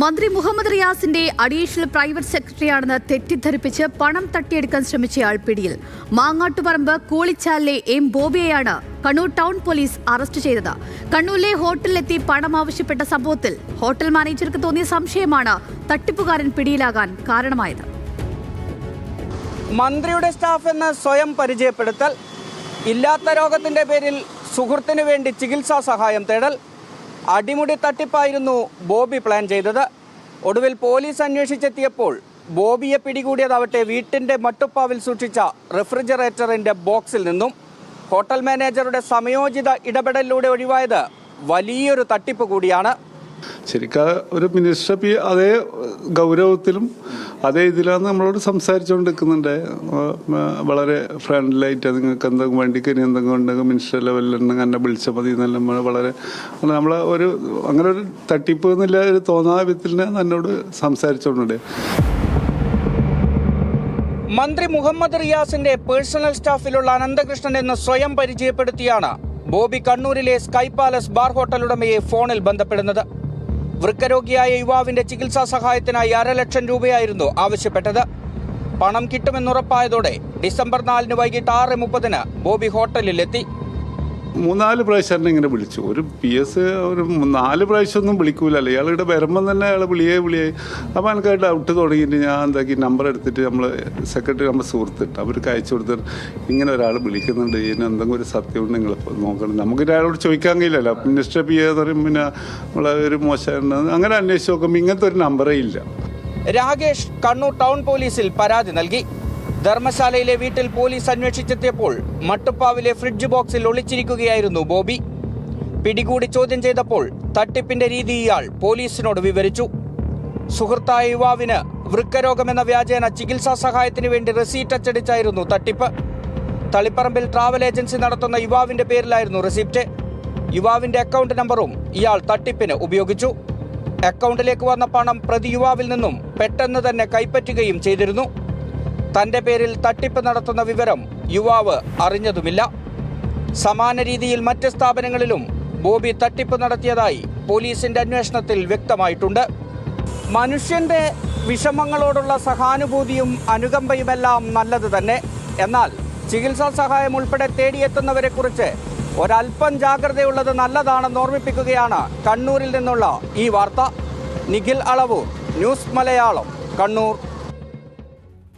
മന്ത്രി മുഹമ്മദ് റിയാസിന്റെ additional private സെക്രട്ടറിയാണെന്ന് തെറ്റിദ്ധരിപ്പിച്ച് പണം തട്ടിയെടുക്കാൻ ശ്രമിച്ചയാൾ പിടിയിൽ. മാങ്ങാട്ടുപറമ്പ് കൂളിച്ചാലിലെ എം ബോബിയെയാണ് കണ്ണൂർ ടൗൺ പോലീസ് അറസ്റ്റ് ചെയ്തത്. കണ്ണൂരിലെ ഹോട്ടലിലെത്തി പണം ആവശ്യപ്പെട്ട സംഭവത്തിൽ ഹോട്ടൽ മാനേജർക്ക് തോന്നിയ സംശയമാണ് തട്ടിപ്പുകാരൻ പിടിയിലാകാൻ കാരണമായത്. മന്ത്രിയുടെ സ്റ്റാഫ് എന്ന് സ്വയം പരിചയപ്പെടുത്തൽ ഇല്ലാത്ത രോഗത്തിന്റെ പേരിൽ സുഹൃത്തിന് വേണ്ടി ചികിത്സാ സഹായം തേടൽ അടിമുടി തട്ടിപ്പായിരുന്നു ബോബി പ്ലാൻ ചെയ്തത്. ഒടുവിൽ പോലീസ് അന്വേഷിച്ചെത്തിയപ്പോൾ ബോബിയെ പിടികൂടിയതാവട്ടെ വീട്ടിന്റെ മട്ടുപ്പാവിൽ സൂക്ഷിച്ച റെഫ്രിജറേറ്ററിന്റെ ബോക്സിൽ നിന്നും ഹോട്ടൽ മാനേജറുടെ സമയോചിത ഇടപെടലിലൂടെ ഒഴിവായത് വലിയൊരു തട്ടിപ്പ് കൂടിയാണ്. ശരിക്കും ഒരു മിനിസ്റ്റർ പി അതേ ഗൗരവത്തിലും അതേ ഇതിലാണ് നമ്മളോട് സംസാരിച്ചുകൊണ്ടിരിക്കുന്നുണ്ട്. വളരെ ഫ്രണ്ട്ലിയായിട്ട് നിങ്ങൾക്ക് എന്തെങ്കിലും വണ്ടിക്ക് ഇനി എന്തെങ്കിലും ഉണ്ടെങ്കിൽ മിനിസ്റ്റർ ലെവലിൽ ഉണ്ടെങ്കിൽ എന്നെ വിളിച്ചാൽ മതി എന്നെല്ലാം വളരെ നമ്മൾ ഒരു അങ്ങനെ ഒരു തട്ടിപ്പ് എന്നില്ല ഒരു തോന്നാത്ത വിധത്തിൽ എന്നോട് സംസാരിച്ചുകൊണ്ടുണ്ട് മന്ത്രി മുഹമ്മദ് റിയാസിന്റെ പേഴ്സണൽ സ്റ്റാഫിലുള്ള അനന്തകൃഷ്ണൻ എന്ന് സ്വയം പരിചയപ്പെടുത്തിയാണ് ബോബി കണ്ണൂരിലെ സ്കൈ പാലസ് ബാർ ഹോട്ടൽ ഉടമയെ ഫോണിൽ ബന്ധപ്പെടുന്നത്. വൃക്കരോഗിയായ യുവാവിന്റെ ചികിത്സാ സഹായത്തിനായി അരലക്ഷം രൂപയായിരുന്നു ആവശ്യപ്പെട്ടത്. പണം കിട്ടുമെന്നുറപ്പായതോടെ ഡിസംബർ നാലിന് വൈകിട്ട് ആറ് മുപ്പതിന് ബോബി ഹോട്ടലിലെത്തി. മൂന്നാൽ പ്രാവശ്യം എന്നെ ഇങ്ങനെ വിളിച്ചു. ഒരു പി എസ് ഒരു നാല് പ്രാവശ്യം ഒന്നും വിളിക്കൂലല്ലോ ഇയാളുടെ വരുമ്പം തന്നെ അയാൾ വിളിയേ വിളിയേ. അപ്പോൾ എനിക്ക് ഡൗട്ട് തുടങ്ങിയിട്ട് ഞാൻ എന്താക്കി നമ്പർ എടുത്തിട്ട് നമ്മൾ സെക്രട്ടറി നമ്മൾ സുഹൃത്തിട്ട് അവർക്ക് അയച്ചു കൊടുത്തിട്ട് ഇങ്ങനെ ഒരാൾ വിളിക്കുന്നുണ്ട്. ഇതിന് എന്തെങ്കിലും ഒരു സത്യമുണ്ട് നിങ്ങൾ നോക്കണം. നമുക്ക് അയാളോട് ചോദിക്കാൻ കഴിയില്ലല്ലോ. മിനിസ്റ്റർ പി എന്ന് പറയും പിന്നെ നമ്മളെ ഒരു മോശം അങ്ങനെ അന്വേഷിച്ച് നോക്കുമ്പോൾ ഇങ്ങനത്തെ ഒരു നമ്പറേ ഇല്ല. രാകേഷ് കണ്ണൂർ ടൗൺ പോലീസിൽ പരാതി നൽകി. ധർമ്മശാലയിലെ വീട്ടിൽ പോലീസ് അന്വേഷിച്ചെത്തിയപ്പോൾ മട്ടുപ്പാവിലെ ഫ്രിഡ്ജ് ബോക്സിൽ ഒളിച്ചിരിക്കുകയായിരുന്നു ബോബി. പിടികൂടി ചോദ്യം ചെയ്തപ്പോൾ തട്ടിപ്പിന്റെ രീതി ഇയാൾ പോലീസിനോട് വിവരിച്ചു. സുഹൃത്തായ യുവാവിന് വൃക്കരോഗമെന്ന വ്യാജേന ചികിത്സാ സഹായത്തിന് വേണ്ടി റെസീറ്റ് അച്ചടിച്ചായിരുന്നു തട്ടിപ്പ്. തളിപ്പറമ്പിൽ ട്രാവൽ ഏജൻസി നടത്തുന്ന യുവാവിന്റെ പേരിലായിരുന്നു റെസിപ്റ്റ് യുവാവിന്റെ അക്കൗണ്ട് നമ്പറും ഇയാൾ തട്ടിപ്പിന് ഉപയോഗിച്ചു. അക്കൗണ്ടിലേക്ക് വന്ന പണം പ്രതി യുവാവിൽ നിന്നും പെട്ടെന്ന് തന്നെ കൈപ്പറ്റുകയും ചെയ്തിരുന്നു. തന്റെ പേരിൽ തട്ടിപ്പ് നടത്തുന്ന വിവരം യുവാവ് അറിഞ്ഞതുമില്ല. സമാന രീതിയിൽ മറ്റ് സ്ഥാപനങ്ങളിലും ബോബി തട്ടിപ്പ് നടത്തിയതായി പോലീസിന്റെ അന്വേഷണത്തിൽ വ്യക്തമായിട്ടുണ്ട്. മനുഷ്യന്റെ വിഷമങ്ങളോടുള്ള സഹാനുഭൂതിയും അനുകമ്പയുമെല്ലാം നല്ലത് തന്നെ. എന്നാൽ ചികിത്സാ സഹായം ഉൾപ്പെടെ തേടിയെത്തുന്നവരെ കുറിച്ച് ഒരല്പം ജാഗ്രതയുള്ളത് നല്ലതാണെന്ന് ഓർമ്മിപ്പിക്കുകയാണ് കണ്ണൂരിൽ നിന്നുള്ള ഈ വാർത്ത. നിഖിൽ അളവൂർ ന്യൂസ് മലയാളം കണ്ണൂർ.